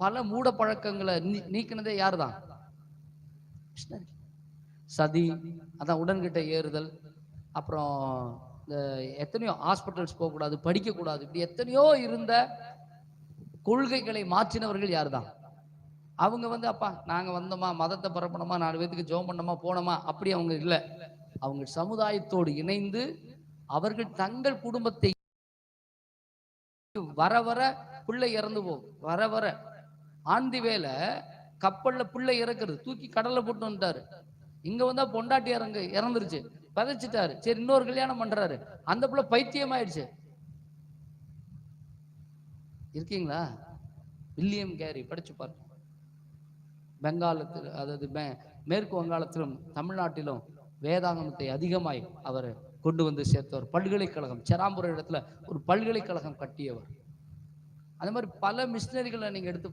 பல மூட பழக்கங்களை நீ- நீக்கினதே யார் தான் சதி அதான் உடன்கிட்ட ஏறுதல் அப்புறம் இந்த எத்தனையோ ஹாஸ்பிட்டல்ஸ் போகக்கூடாது படிக்கக்கூடாது இப்படி எத்தனையோ இருந்த கொள்கைகளை மாற்றினவர்கள் யார் தான் அவங்க வந்து அப்பா நாங்கள் வந்தோமா மதத்தை பரப்பணுமா நாலு பேத்துக்கு ஜோம் பண்ணோமா போனோமா அப்படி அவங்க இல்லை. அவங்க சமுதாயத்தோடு இணைந்து அவர்கள் தங்கள் குடும்பத்தை வர வர பிள்ளை இறந்து போகும் வர வர ஆந்தி வேலை கப்பல்ல பிள்ளை இறக்குறது. தூக்கி கடல்ல போட்டு வந்துட்டாரு. இங்க வந்தா பொண்டாட்டி இறங்கு இறந்துருச்சு. பதைச்சிட்டாரு. சரி இன்னொரு கல்யாணம் பண்றாரு. அந்த பிள்ளை பைத்தியம் ஆயிடுச்சு இருக்கீங்களா? வில்லியம் கேரி படிச்சு பாருங்க. பெங்காலத்தில் அதாவது மேற்கு வங்காளத்திலும் தமிழ்நாட்டிலும் வேதாங்கத்தை அதிகமாய் அவர் கொண்டு வந்து சேர்த்தவர். பல்கலைக்கழகம் செராம்புர இடத்துல ஒரு பல்கலைக்கழகம் கட்டியவர். அந்த மாதிரி பல மிஷினரிகளை நீங்க எடுத்து